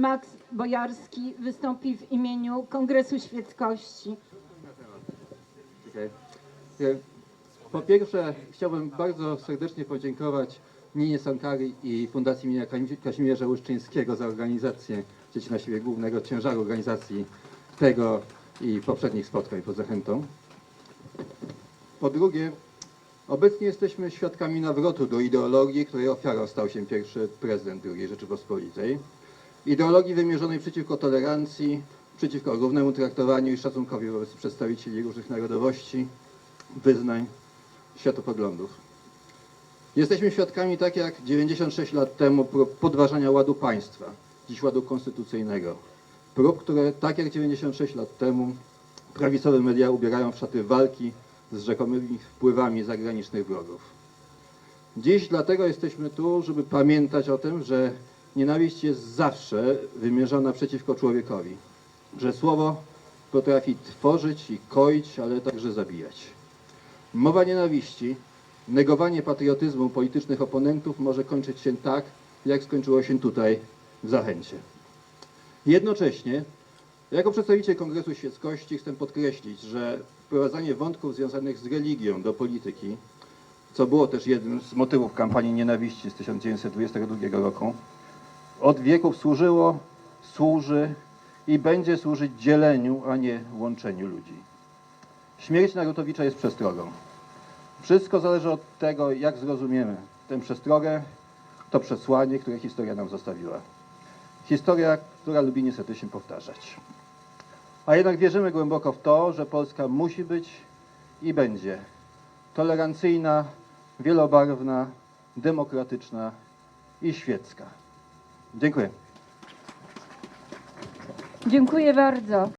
Max Bojarski wystąpi w imieniu Kongresu Świeckości. Po pierwsze chciałbym bardzo serdecznie podziękować Ninie Sankari i Fundacji imienia Kazim- Kazimierza Łuszczyńskiego za organizację, wzięcie na siebie głównego ciężaru organizacji tego i poprzednich spotkań pod zachętą. Po drugie, obecnie jesteśmy świadkami nawrotu do ideologii, której ofiarą stał się pierwszy prezydent II Rzeczypospolitej. Ideologii wymierzonej przeciwko tolerancji, przeciwko równemu traktowaniu i szacunkowi wobec przedstawicieli różnych narodowości, wyznań, światopoglądów. Jesteśmy świadkami, tak jak 96 lat temu, prób podważania ładu państwa, dziś ładu konstytucyjnego. Prób, które, tak jak 96 lat temu, prawicowe media ubierają w szaty walki z rzekomymi wpływami zagranicznych wrogów. Dziś dlatego jesteśmy tu, żeby pamiętać o tym, że nienawiść jest zawsze wymierzona przeciwko człowiekowi, że słowo potrafi tworzyć i koić, ale także zabijać. Mowa nienawiści, negowanie patriotyzmu politycznych oponentów może kończyć się tak, jak skończyło się tutaj w Zachęcie. Jednocześnie, jako przedstawiciel Kongresu Świeckości chcę podkreślić, że wprowadzanie wątków związanych z religią do polityki, co było też jednym z motywów kampanii nienawiści z 1922 roku, od wieków służyło, służy i będzie służyć dzieleniu, a nie łączeniu ludzi. Śmierć Narutowicza jest przestrogą. Wszystko zależy od tego, jak zrozumiemy tę przestrogę, to przesłanie, które historia nam zostawiła. Historia, która lubi niestety się powtarzać. A jednak wierzymy głęboko w to, że Polska musi być i będzie tolerancyjna, wielobarwna, demokratyczna i świecka. Dziękuję. Dziękuję bardzo.